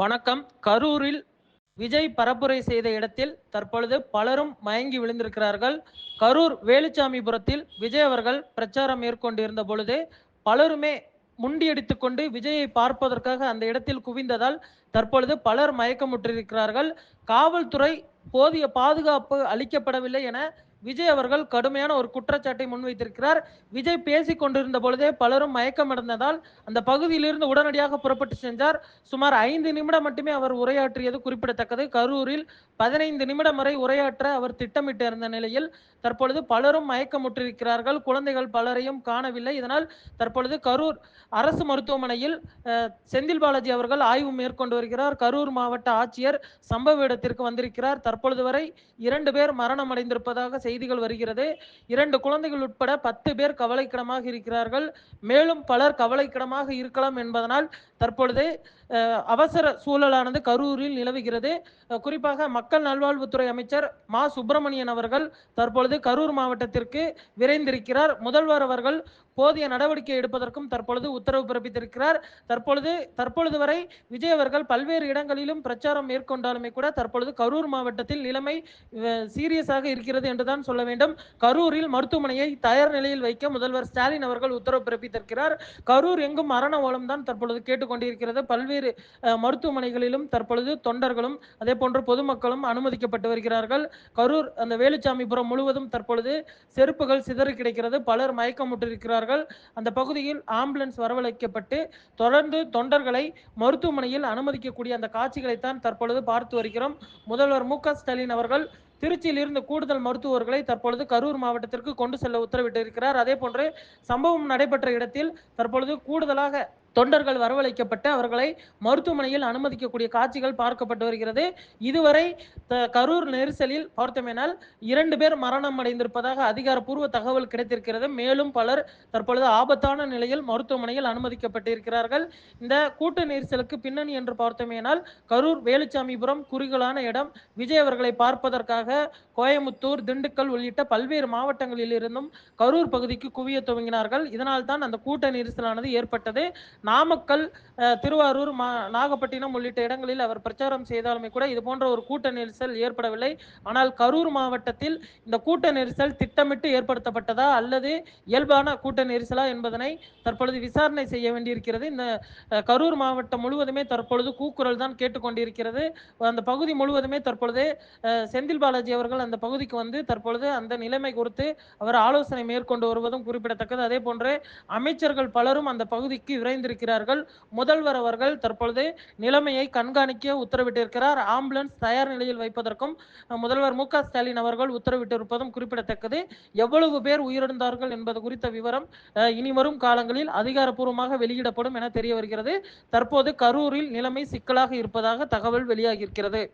வணக்கம். கரூரில் விஜய் பரப்புரை செய்த இடத்தில் தற்பொழுது பலரும் மயங்கி விழுந்திருக்கிறார்கள். கரூர் வேலுச்சாமிபுரத்தில் விஜய் அவர்கள் பிரச்சாரம் மேற்கொண்டிருந்த பொழுது பலருமே முண்டியடித்து கொண்டு விஜயை பார்ப்பதற்காக அந்த இடத்தில் குவிந்ததால் தற்பொழுது பலர் மயக்கமுற்றிருக்கிறார்கள். காவல்துறை போதிய பாதுகாப்பு அளிக்கப்படவில்லை என விஜய் அவர்கள் கடுமையான ஒரு குற்றச்சாட்டை முன்வைத்திருக்கிறார். விஜய் பேசிக் கொண்டிருந்த பொழுதே பலரும் மயக்கமடைந்ததால் அந்த பகுதியிலிருந்து உடனடியாக புறப்பட்டு சென்றார். சுமார் ஐந்து நிமிடம் மட்டுமே அவர் உரையாற்றியது குறிப்பிடத்தக்கது. கரூரில் பதினைந்து நிமிடம் வரை உரையாற்ற அவர் திட்டமிட்டிருந்த நிலையில் தற்பொழுது பலரும் மயக்கமுற்றிருக்கிறார்கள். குழந்தைகள் பலரையும் காணவில்லை. இதனால் தற்பொழுது கரூர் அரசு மருத்துவமனையில் செந்தில் பாலாஜி அவர்கள் ஆய்வு மேற்கொண்டு வருகிறார். கரூர் மாவட்ட ஆட்சியர் சம்பவ இடத்திற்கு வந்திருக்கிறார். தற்பொழுது வரை இரண்டு பேர் மரணம் அடைந்திருப்பதாக செய்திகள் வருகிறது. இரண்டு குழந்தைகள் உட்பட பத்து பேர் கவலைக்கிடமாக இருக்கிறார்கள். மேலும் பலர் கவலைக்கிடமாக இருக்கலாம் என்பதனால் தற்பொழுது அவசர சூழலானது கரூரில் நிலவுகிறது. குறிப்பாக மக்கள் நல்வாழ்வுத்துறை அமைச்சர் மா. சுப்பிரமணியன் அவர்கள் தற்பொழுது கரூர் மாவட்டத்திற்கு விரைந்திருக்கிறார். முதல்வர் அவர்கள் போதிய நடவடிக்கை எடுப்பதற்கும் தற்பொழுது உத்தரவு பிறப்பித்திருக்கிறார். தற்பொழுது தற்பொழுது வரை விஜய் அவர்கள் பல்வேறு இடங்களிலும் பிரச்சாரம் மேற்கொண்டாலுமே கூட தற்பொழுது கரூர் மாவட்டத்தில் நிலைமை சீரியஸாக இருக்கிறது என்றுதான் சொல்ல வேண்டும். கரூரில் மருத்துவமனையை தயார் நிலையில் வைக்க முதல்வர் ஸ்டாலின் அவர்கள் உத்தரவு பிறப்பித்திருக்கிறார். கரூர் எங்கும் மரண ஓலம் தான் தற்பொழுது கேட்டுக்கொண்டிருக்கிறது. பல்வேறு மருத்துவமனைகளிலும் தற்பொழுது தொண்டர்களும் அதே போன்று பொதுமக்களும் அனுமதிக்கப்பட்டு வருகிறார்கள். கரூர் அந்த வேலுச்சாமிபுரம் முழுவதும் தற்பொழுது செருப்புகள் சிதறி கிடைக்கிறது. பலர் மயக்கமுற்றிருக்கிறார்கள். அந்த பகுதியில் ஆம்புலன்ஸ் வரவழைக்கப்பட்டு தொடர்ந்து தொண்டர்களை மருத்துவமனையில் அனுமதிக்கக்கூடிய அந்த காட்சிகளைத்தான் தற்பொழுது பார்த்து வருகிறோம். முதல்வர் மு க ஸ்டாலின் அவர்கள் திருச்சியில் இருந்து கூடுதல் மருத்துவர்களை தற்பொழுது கரூர் மாவட்டத்திற்கு கொண்டு செல்ல உத்தரவிட்டிருக்கிறார். அதே போன்று சம்பவம் நடைபெற்ற இடத்தில் தற்பொழுது கூடுதலாக தொண்டர்கள் வரவழைக்கப்பட்டு அவர்களை மருத்துவமனையில் அனுமதிக்கக்கூடிய காட்சிகள் பார்க்கப்பட்டு வருகிறது. இதுவரை த- கரூர் நெரிசலில் பார்த்தோமேனால் இரண்டு பேர் மரணம் அடைந்திருப்பதாக அதிகாரப்பூர்வ தகவல் கிடைத்திருக்கிறது. மேலும் பலர் தற்பொழுது ஆபத்தான நிலையில் மருத்துவமனையில் அனுமதிக்கப்பட்டிருக்கிறார்கள். இந்த கூட்ட நெரிசலுக்கு பின்னணி என்று பார்த்தோமேனால் கரூர் வேலுச்சாமிபுரம் குறுகலான இடம். விஜய் அவர்களை பார்ப்பதற்காக கோயமுத்தூர் திண்டுக்கல் உள்ளிட்ட பல்வேறு மாவட்டங்களில் இருந்தும் கரூர் பகுதிக்கு குவிய துவங்கினார்கள். இதனால் தான் அந்த கூட்ட நெரிசலானது ஏற்பட்டது. நாமக்கல் திருவாரூர் மா நாகப்பட்டினம் உள்ளிட்ட இடங்களில் அவர் பிரச்சாரம் செய்தாலுமே கூட இது போன்ற ஒரு கூட்ட நெரிசல் ஏற்படவில்லை. ஆனால் கரூர் மாவட்டத்தில் இந்த கூட்ட நெரிசல் திட்டமிட்டு ஏற்படுத்தப்பட்டதா அல்லது இயல்பான கூட்ட நெரிசலா என்பதனை தற்பொழுது விசாரணை செய்ய வேண்டியிருக்கிறது. இந்த கரூர் மாவட்டம் முழுவதுமே தற்பொழுது கூக்குரல் தான் கேட்டுக்கொண்டிருக்கிறது. அந்த பகுதி முழுவதுமே தற்பொழுது செந்தில் பாலாஜி அவர்கள் அந்த பகுதிக்கு வந்து தற்பொழுது அந்த நிலைமை குறித்து அவர் ஆலோசனை மேற்கொண்டு வருவதும் குறிப்பிடத்தக்கது. அதே போன்று அமைச்சர்கள் பலரும் அந்த பகுதிக்கு விரைந்திருக்கிறார்கள் முதல்வர் அவர்கள் தற்பொழுது நிலைமையை கண்காணிக்க உத்தரவிட்டிருக்கிறார். ஆம்புலன்ஸ் தயார் நிலையில் வைப்பதற்கும் முதல்வர் மு ஸ்டாலின் அவர்கள் உத்தரவிட்டிருப்பதும் குறிப்பிடத்தக்கது. எவ்வளவு பேர் உயிரிழந்தார்கள் என்பது குறித்த விவரம் இனி வரும் காலங்களில் அதிகாரப்பூர்வமாக வெளியிடப்படும் என தெரிய வருகிறது. தற்போது கரூரில் நிலைமை சிக்கலாக இருப்பதாக தகவல் வெளியாகியிருக்கிறது.